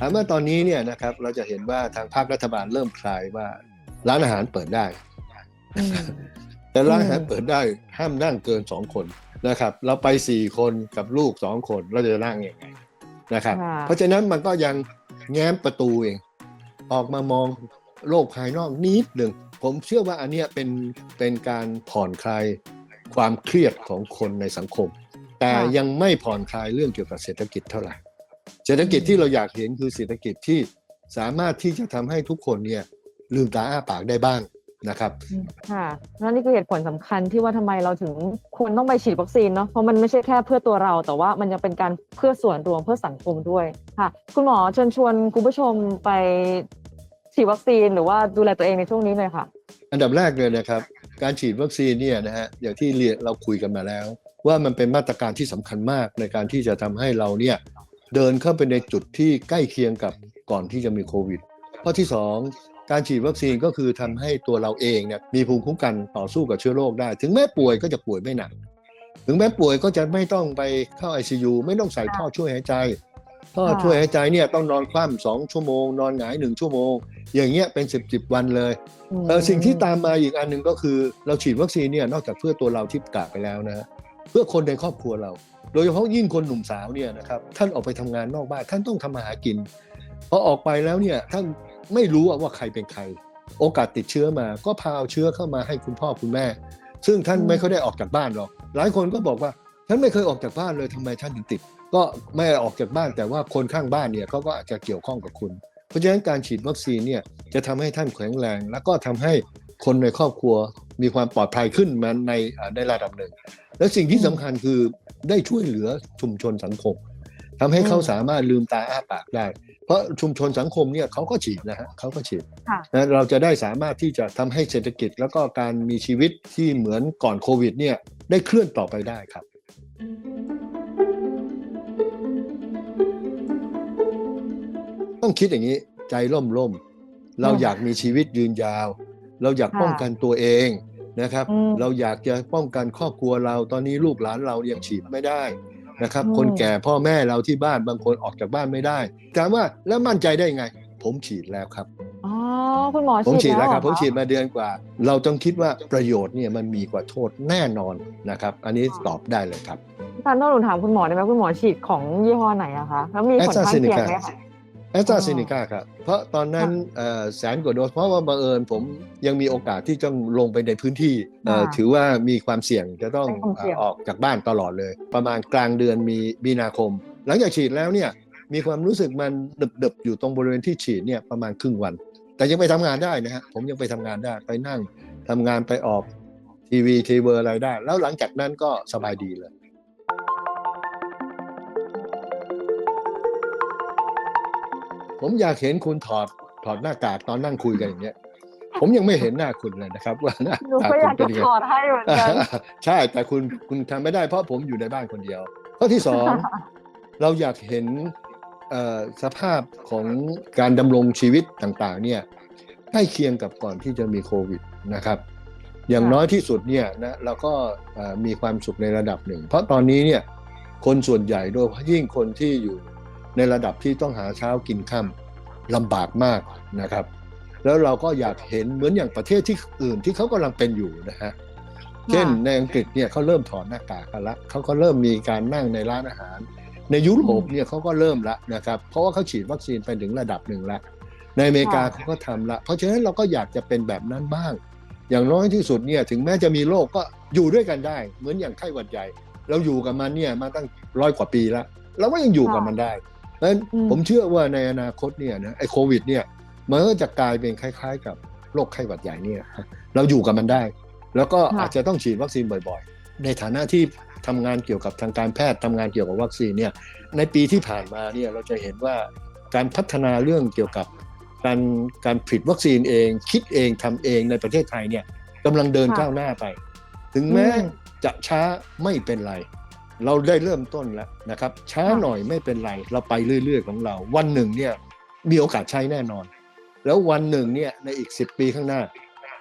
ถามว่าตอนนี้เนี่ยนะครับเราจะเห็นว่าทางภาครัฐบาลเริ่มคลายว่าร้านอาหารเปิดได้อืมแต่ร้านอาหารอืมเปิดได้ห้ามนั่งเกินสองคนนะครับ เราไปสี่คนกับลูกสองคนเราจะนั่งยังไงนะครับค่ะเพราะฉะนั้นมันก็ยังแง้มประตูเอง ออกมามองโลกภายนอกนิดหนึ่งผมเชื่อว่าอันเนี้ยเป็นเป็นการผ่อนคลายความเครียดของคนในสังคม แต่ค่ะยังไม่ผ่อนคลายเรื่องเกี่ยวกับเศรษฐกิจเท่าไหร่ เศรษฐกิจที่เราอยากเห็นคือเศรษฐกิจที่สามารถที่จะทำให้ทุกคนเนี่ยลืมตาอ้าปากได้บ้างนะครับค่ะแล้วนี่คือเหตุผลสำคัญที่ว่าทำไมเราถึงควรต้องไปฉีดวัคซีนเนาะเพราะมันไม่ใช่แค่เพื่อตัวเราแต่ว่ามันยังเป็นการเพื่อส่วนรวมเพื่อสังคมด้วยค่ะ คุณหมอเชิญชวนคุณผู้ชมไปฉีดวัคซีนหรือว่าดูแลตัวเองในช่วงนี้เลยค่ะ อันดับแรกเลยนะครับ การฉีดวัคซีนเนี่ยนะฮะอย่างที่เรียนเราคุยกันมาแล้ว ว่ามันเป็นมาตรการที่สำคัญมากในการที่จะทำให้เราเนี่ย เดินเข้าไปในจุดที่ใกล้เคียงกับก่อนที่จะมีโควิด ข้อที่สองการฉีดวัคซีนก็คือทำให้ตัวเราเองเนี่ยมีภูมิคุ้มกันต่อสู้กับเชื้อโรคได้ ถึงแม้ป่วยก็จะป่วยไม่หนัก ถึงแม้ป่วยก็จะไม่ต้องไปเข้า ICU ไม่ต้องใส่ท่อช่วยหายใจท่อค่ะช่วยหายใจเนี่ยต้องนอนคว่ำสองชั่วโมง นอนหงายหนึ่งชั่วโมง อย่างเงี้ยเป็นสิบสิบวันเลยมเออสิ่งที่ตามมาอีกอันหนึ่งก็คือเราฉีดวัคซีนเนี่ยนอกจากเพื่อตัวเราที่กล่าวไปแล้วนะฮะ เพื่อคนในครอบครัวเรา โดยเฉพาะยิ่งคนหนุ่มสาวเนี่ยนะครับท่านออกไปทำงานนอกบ้านท่านต้องทำมาหากินพอออกไปแล้วเนี่ยท่านไม่รู้ว่าใครเป็นใคร โอกาสติดเชื้อมา ก็พาเอาเชื้อเข้ามาให้คุณพ่อคุณแม่ ซึ่งท่านไม่ค่อยได้ออกจากบ้านหรอกหลายคนก็บอกว่าท่านไม่เคยออกจากบ้านเลยทำไมท่านถึงติด ก็ไม่ออกจากบ้านแต่ว่าคนข้างบ้านเนี่ยเขาก็อาจจะเกี่ยวข้องกับคุณ เพราะฉะนั้นการฉีดวัคซีนเนี่ยจะทำให้ท่านแข็งแรง แล้วก็ทำให้คนในครอบครัวมีความปลอดภัยขึ้นมาในในระดับหนึ่ง และสิ่งที่สำคัญคือได้ช่วยเหลือชุมชนสังคมทำให้เขาสามารถลืมตาอ้าปากได้ เพราะชุมชนสังคมเนี่ยเขาก็ฉีดนะฮะเขาก็ฉีดค่ะนะเราจะได้สามารถที่จะทำให้เศรษฐกิจแล้วก็การมีชีวิตที่เหมือนก่อนโควิดเนี่ยได้เคลื่อนต่อไปได้ครับต้องคิดอย่างนี้ใจร่มร่มๆเราอยากมีชีวิตยืนยาว เราอยากค่ะป้องกันตัวเอง นะครับอืมเราอยากจะป้องกันครอบครัวเราตอนนี้ลูกหลานเรายังฉีดไม่ได้นะครับอืมคนแก่พ่อแม่เราที่บ้านบางคนออกจากบ้านไม่ได้ถามว่าแล้วมั่นใจได้ไง ผมฉีดแล้วครับอ๋อคุณหมอผมฉีดแล้วครับเหผอมฉีดมาเดือนกว่า เราต้องคิดว่าประโยชน์เนี่ยมันมีกว่าโทษแน่นอนนะครับ อันนี้ตอบได้เลยครับอาจารย์ต้องหนูถามคุณหมอได้ไหมคุณหมอฉีดของยี่ห้อไหนอะคะแล้วมีผลข้างเคียงไหมคะ แอสตราเซเนกาครับ เพราะตอนนั้นเอ่อแสนกว่าโดส เพราะว่าบังเอิญผมยังมีโอกาสที่จะลงไปในพื้นที่เอ่อค่ะถือว่ามีความเสี่ยงจะต้องเป็นความเสี่ยงเอ่อออกจากบ้านตลอดเลย ประมาณกลางเดือนมีมีนาคม หลังจากฉีดแล้วเนี่ยมีความรู้สึกมันดึบๆอยู่ตรงบริเวณที่ฉีดเนี่ยประมาณครึ่งวัน แต่ยังไปทำงานได้นะฮะผมยังไปทำงานได้ไปนั่งทำงานไปออกทีวีทีเวอร์อะไรได้ แล้วหลังจากนั้นก็สบายดีเลย ผมอยากเห็นคุณถอดถอดหน้ากากตอนนั่งคุยกันอย่างเงี้ย ผมยังไม่เห็นหน้าคุณเลยนะครับ ว่าหน้าหนูตาก็อคุยาณกเป็จะนยังไงถอดให้เหมือนกันใช่แต่คุณคุณทำไม่ได้เพราะผมอยู่ในบ้านคนเดียวข้อที่สอง เราอยากเห็นเอ่อสภาพของการดำรงชีวิตต่างๆ เนี่ยใกล้เคียงกับก่อนที่จะมีโควิดนะครับ อย่างค่ะน้อยที่สุดเนี่ยนะเราก็เอ่อมีความสุขในระดับหนึ่ง เพราะตอนนี้เนี่ยคนส่วนใหญ่โดยเฉพาะยิ่งคนที่อยู่ ในระดับที่ต้องหาเช้ากินค่ำลำบากมากนะครับ แล้วเราก็อยากเห็นเหมือนอย่างประเทศที่อื่นที่เขากำลังเป็นอยู่นะฮะเช่นในอังกฤษเนี่ยเขาเริ่มถอดหน้ากากกันละเขาก็เริ่มมีการนั่งในร้านอาหาร ในยุโรปเนี่ยเขาก็เริ่มละนะครับ เพราะว่าเขาฉีดวัคซีนไปถึงระดับหนึ่งละในอเมริกาค่ะเขาก็ทำละ เพราะฉะนั้นเราก็อยากจะเป็นแบบนั้นบ้าง อย่างน้อยที่สุดเนี่ยถึงแม้จะมีโรคก็อยู่ด้วยกันได้ เหมือนอย่างไข้หวัดใหญ่ เราอยู่กับมันเนี่ยมาตั้งร้อยกว่าปีแล้วเราก็ยังอยู่กับมันได้เพราะฉะ นั้นอืมผมเชื่อว่าในอนาคตเนี่ยนะไอ้โควิดเนี่ยมันก็จะกลายเป็นคล้าย ๆ กับโรคไข้หวัดใหญ่เนี่ยเราอยู่กับมันได้ แล้วก็ค่ะอาจจะต้องฉีดวัคซีนบ่อยๆ ในฐานะที่ทำงานเกี่ยวกับทางการแพทย์ทำงานเกี่ยวกับวัคซีนเนี่ยในปีที่ผ่านมาเนี่ยเราจะเห็นว่าการพัฒนาเรื่องเกี่ยวกับการการผลิตวัคซีนเอง คิดเองทำเองในประเทศไทยเนี่ยกำลังเดินค่ะก้าวหน้าไป ถึงแม้อืมจะช้าไม่เป็นไร เราได้เริ่มต้นแล้วนะครับ ช้าหน่อยไม่เป็นไร เราไปเรื่อย ๆ ของเรา วันหนึ่งเนี่ยมีโอกาสใช้แน่นอน แล้ววันหนึ่งเนี่ยในอีก 10 ปีข้างหน้า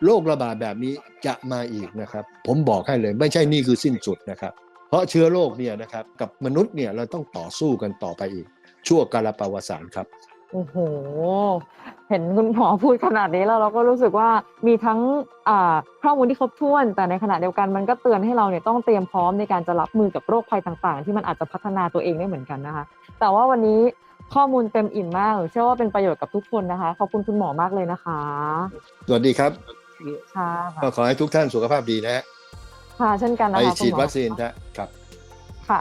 โรคระบาดแบบนี้จะมาอีกนะครับ ผมบอกให้เลยไม่ใช่นี่คือสิ้นสุดนะครับ เพราะเชื้อโรคเนี่ยนะครับกับมนุษย์เนี่ยเราต้องต่อสู้กันต่อไปอีก ชั่วกาลปวสานครับ โอ้โห เห็นคุณหมอพูดขนาดนี้แล้วเราก็รู้สึกว่ามีทั้งอ่าข้อมูลที่ครบถ้วน แต่ในขณะเดียวกันมันก็เตือนให้เราเนี่ยต้องเตรียมพร้อมในการจะรับมือกับโรคภัยต่างๆ ที่มันอาจจะพัฒนาตัวเองได้เหมือนกันนะคะ แต่ว่าวันนี้ข้อมูลเต็มอิ่มมากเชื่อว่าเป็นประโยชน์กับทุกคนนะคะ ขอบคุณคุณหมอมากเลยนะคะ สวัสดีครับค่ะก็ขอให้ทุกท่านสุขภาพดีนะฮะค่ะเช่นกันไปนะคะฉีดคุณหมอวัคซีนนะครับ ค่ะ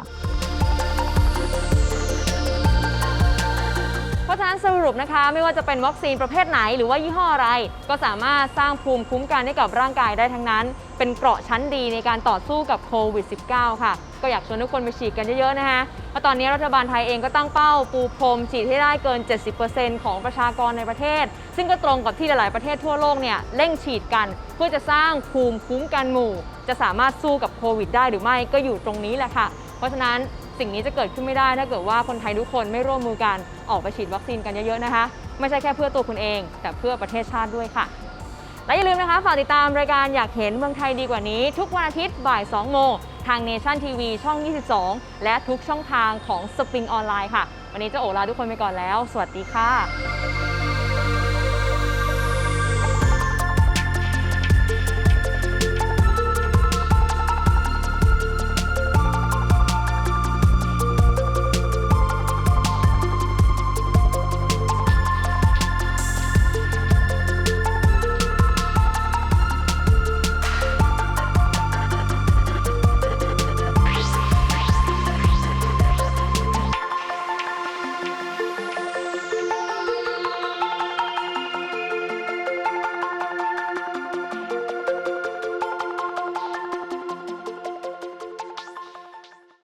ฉะนั้นสรุปนะคะ ไม่ว่าจะเป็นวัคซีนประเภทไหนหรือว่ายี่ห้ออะไร ก็สามารถสร้างภูมิคุ้มกันให้กับร่างกายได้ทั้งนั้น เป็นเกราะชั้นดีในการต่อสู้กับโควิด -19 ค่ะ ก็อยากชวนทุกคนไปฉีดกันเยอะๆนะคะเพราะตอนนี้รัฐบาลไทยเองก็ตั้งเป้าปูพรมฉีดให้ได้เกิน 70%ของประชากรในประเทศ ซึ่งก็ตรงกับที่หลายๆประเทศทั่วโลกเนี่ยเร่งฉีดกัน เพื่อจะสร้างภูมิคุ้มกันหมู่ จะสามารถสู้กับโควิด ได้หรือไม่ก็อยู่ตรงนี้แหละค่ะ เพราะฉะนั้น สิ่งนี้จะเกิดขึ้นไม่ได้ถ้าเกิดว่าคนไทยทุกคนไม่ร่วมมือกันออกไปฉีดวัคซีนกันเยอะๆนะคะ ไม่ใช่แค่เพื่อตัวคุณเอง แต่เพื่อประเทศชาติด้วยค่ะ และอย่าลืมนะคะฝากติดตามรายการอยากเห็นเมืองไทยดีกว่านี้ ทุกวันอาทิตย์บ่าย 2 โมง ทางเนชั่นทีวีช่อง 22 และทุกช่องทางของสปริงออนไลน์ค่ะ วันนี้เจะโอลาทุกคนไปก่อนแล้ว สวัสดีค่ะ